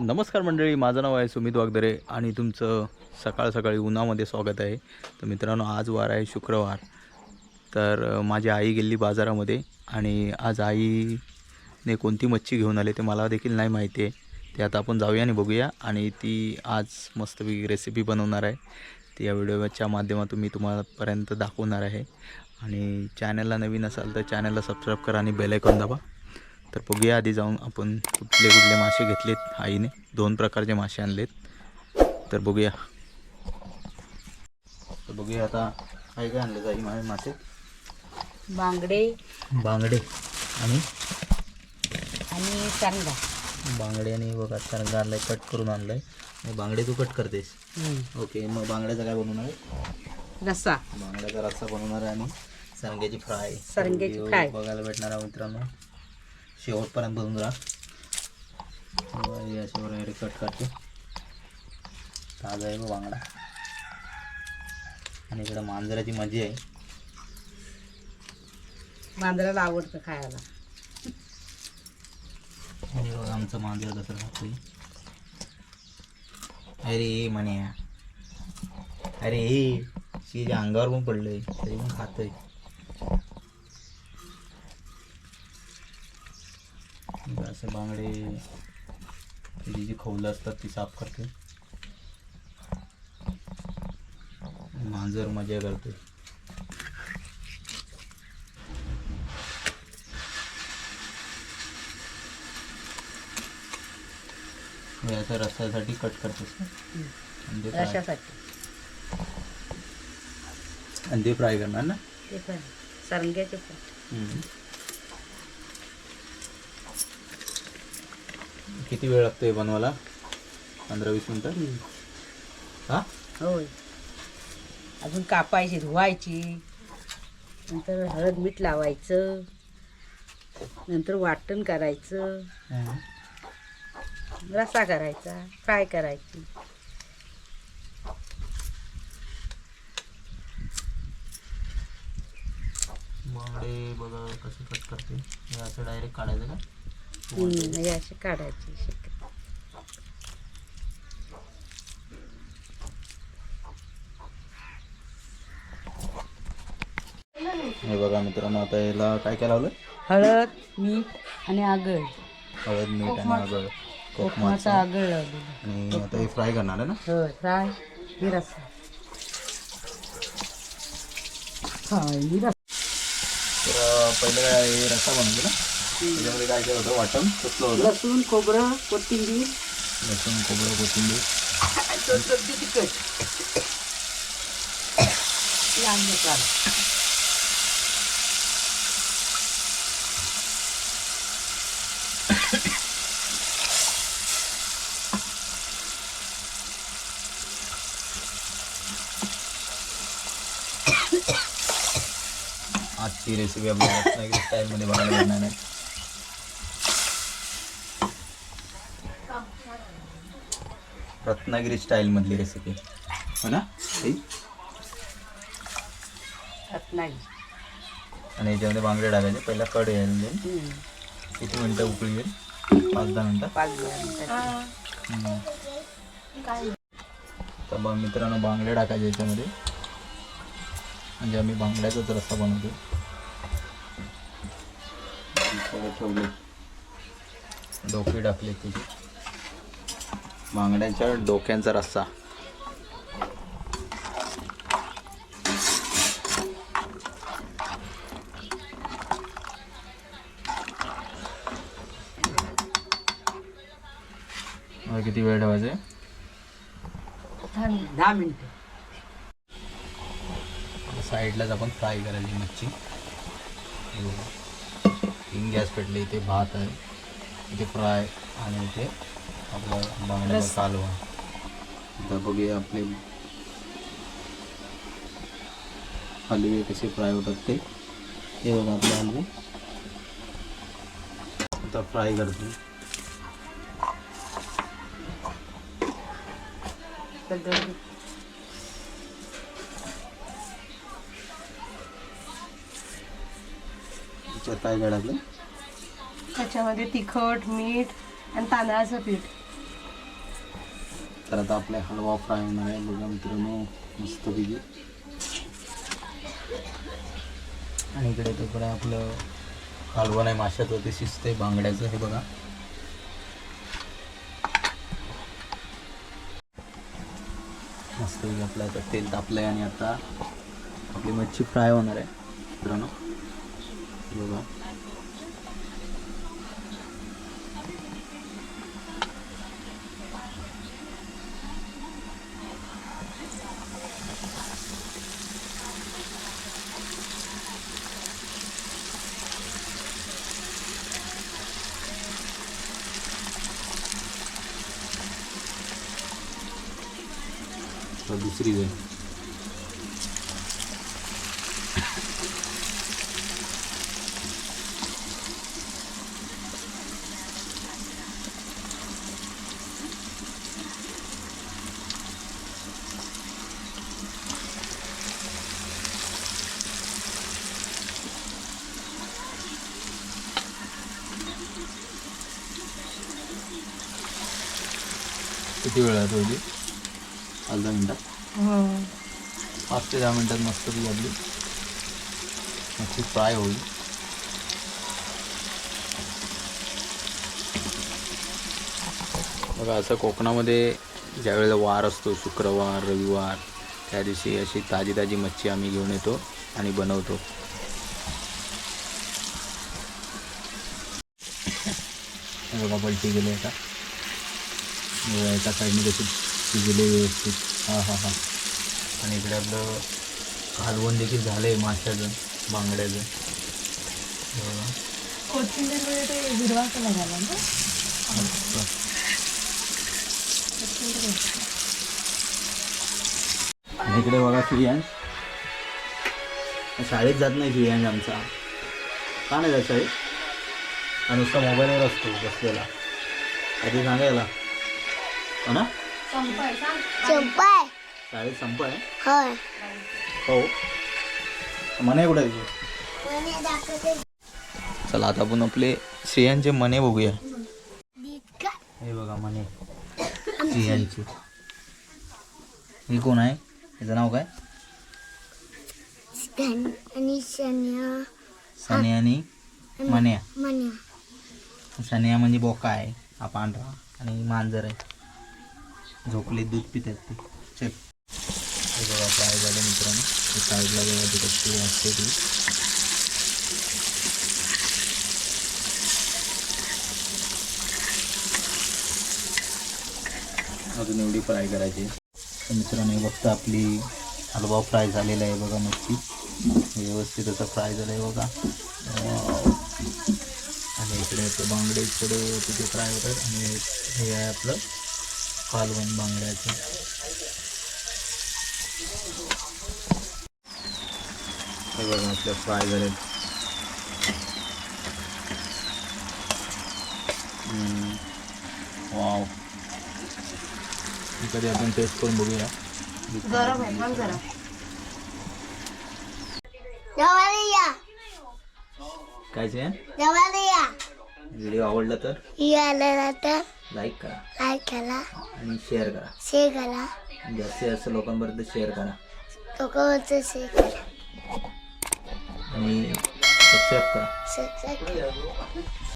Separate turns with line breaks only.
नमस्कार मंडळी माझं नाव आहे सुमित वागदरे आणि तुमचं सकाळ सकाळी उन्हामध्ये स्वागत आहे. तर मित्रांनो आज वार आहे शुक्रवार. तर माझी आई गेली बाजारामध्ये आणि आज आईने कोणती मच्छी घेऊन आली ते मला देखील नाही माहिती आहे. ते आता आपण जाऊया आणि बघूया आणि ती आज मस्तपैकी रेसिपी बनवणार आहे. ती या व्हिडिओच्या माध्यमातून मी तुम्हालापर्यंत दाखवणार आहे. आणि चॅनलला नवीन असाल तर चॅनलला सबस्क्राईब करा आणि बेल आयकॉन दाबा. तर बघूया आधी जाऊन आपण कुठले कुठले मासे घेतलेत आईने. दोन प्रकारचे मासे आणलेत. तर बघूया. तर बघूया आता काय काय आणले आई माझे मासे?
बांगडे.
बांगडे. आणि?
आणि चांगला
बांगडे आणि बघा तरंगा आणलाय कट करून आणलाय. आणि बांगडे तू कट करतेस. ओके मग बांगड्याचा काय बनवणार आहे?
रस्सा.
बांगड्याचा रस्सा बनवणार आहे आणि सरंग्याची फ्राय.
सरंग्याची फ्राय.
बघायला भेटणार आहे मित्रांनो. शेवटपर्यंत बनवून राहा असे वगैरे कट करते. ताजा आहे बांगडा आणि इकडं मांजराची मजी आहे.
मांजराला आवडतं खायला.
आणि बघा आमचं मांजर कसं खातोय. अरे म्हण्या अरे शिच्या अंगावर पण पडलंय तरी पण खातोय इकडं असे बांगडे त्याची जी खवलं असतात ती साफ करते. मांजर मजा करते. असं रस्त्यासाठी कट करतेस आणि ते फ्राय
रशासाठी
आणि ते फ्राय करणार ना?
ते पण सरंग्याचे पण
किती वेळ लागतो हे बनवायला? पंधरा वीस मिनटं? हा?
होय. अजून कापायची धुवायची नंतर हळद मीठ लावायचं नंतर वाटण करायचं रस्सा करायचा फ्राय करायची.
बघा कसं कट करते. हे असं डायरेक्ट काढायचं का?
हे असे काढायचे
हे बघा मित्रांनो आता याला काय काय लावलं
हळद मीठ आणि आगळ.
हळद मीठ आणि आगळ.
कोकमाचं. आगळ लावलेलं.
आणि आता हे फ्राय करणार आहे ना?
होय फ्राय ही रस्सा ही रस्सा
तर पहिलं काय हे रस्सा बनवतो ना? त्याच्यामध्ये काय होतं वाटण? कसलं होतं?
लसूण खोबरं कोथिंबीर.
लसूण खोबरं कोथिंबीर.
तिखट लाल मसाला
आजची रेसिपी आपल्या रत्नागिरी स्टाईलमध्ये बघायला भेटणार आहे रत्नागिरी स्टाईलमधली रेसिपी हो ना?
रत्नागिरी.
आणि याच्यामध्ये बांगडे टाकायचे. पहिला कड यायला
हम्म.
किती मिनटं उकळी येईल? पाच दहा मिनटं.
पाच दहा मिनिटात.
हम्म. तर बघ मित्रांनो बांगडे टाकायचे याच्यामध्ये. म्हणजे आम्ही बांगड्याचाच रस्सा बनवतो सगळे ठेवले. डोके टाकले त्याचे बांगड्यांच्या डोक्यांचा रस्सा. किती वेळ ठेवायचा आहे
दहा मिनिटं.
साईडलाच आपण फ्राय करायची मच्छी. हे. तीन गॅस पेटले इथे भात आहे इथे फ्राय आणि इथे आपलं बांगड्याचा
रस्सा.
कालवा. आता बघूया आपले हलवे कसे फ्राय होतात ते. हे बघा आपले हलवे. आता फ्राय करतो. त्याच्यात काय टाकलं?
त्याच्यामध्ये तिखट मीठ आणि तांदळाचं पीठ.
तर आता आपला हलवा फ्राय होणार आहे. बघा मित्रांनो मस्तपैकी. आणि इकडे तिकडे आपलं हलवा नाही माशाचं ते शिजते बांगड्याचं हे बघा. मस्तपैकी आपलं आता तेल तापलं आहे आणि आता आपली मच्छी फ्राय होणार आहे मित्रांनो. बघा तर दुसरी वेळ किती वेळ आहे होती अर्धा मिनटात पाच ते दहा मिनटात मस्तपैकी आपली मच्छी फ्राय होईल. बघा असं कोकणामध्ये ज्यावेळेला वार असतो शुक्रवार रविवार त्या दिवशी अशी ताजी ताजी मच्छी आम्ही घेऊन येतो आणि बनवतो. बघा पलटी गेले आता. एका साईडने कशी शिजले व्यवस्थित. हां हां हां. आणि इकडे आपलं हलवण देखील झालं आहे माशाचं बांगड्याचं. बघा.
ते हिरवा कलर झाला ना?
मस्त. आणि इकडे बघा श्रियांश शाळेत जात नाही श्रियांश आमचा. का नाही जात शाळेत? हा नुसता मोबाईलवर असतो बसलेला. आधी सांगायला. हो ना?
चंपाय
शाळेत संप आहे
होय.
हो. मने कुठे?
म्हणे दाखवते.
चला आता आपण आपले श्रियांचे मने बघूया. हे बघा मने. श्रियांची. ही कोण आहे? त्याचं नाव काय?
आणि शन्या
सन्या आणि मन्या.
मन्या.
सन्या म्हणजे बोका आहे हा पांढरा. आणि मांजर आहे. झोपले दूध पितात ते. चल. हे बघा फ्राय झालं मित्रांनो. हे साईडला बघा ती कशी असते ती. अजून एवढी फ्राय करायची तर मित्रांनो हे बघता आपली हलवा फ्राय झालेला आहे बघा नक्की व्यवस्थित असं फ्राय झालं आहे बघा. आणि इकडे बांगडे इकडे तिथे फ्राय होतात. आणि हे आहे आपलं कालवण बांगड्याचं. हे बघा आपल्या फ्राय झाले वाव. कधी आपण टेस्ट करून बघूया.
गरम आहे मग जरा.
काय व्हिडिओ आवडला तर?
यायला तर
लाईक करा.
काय केला
आणि शेअर करा.
शे करा.
जास्तीत जास्त लोकांपर्यंत शेअर करा.
लोकांचं शे करा.
आणि सबस्क्राईब करा.
सबस्क्राईब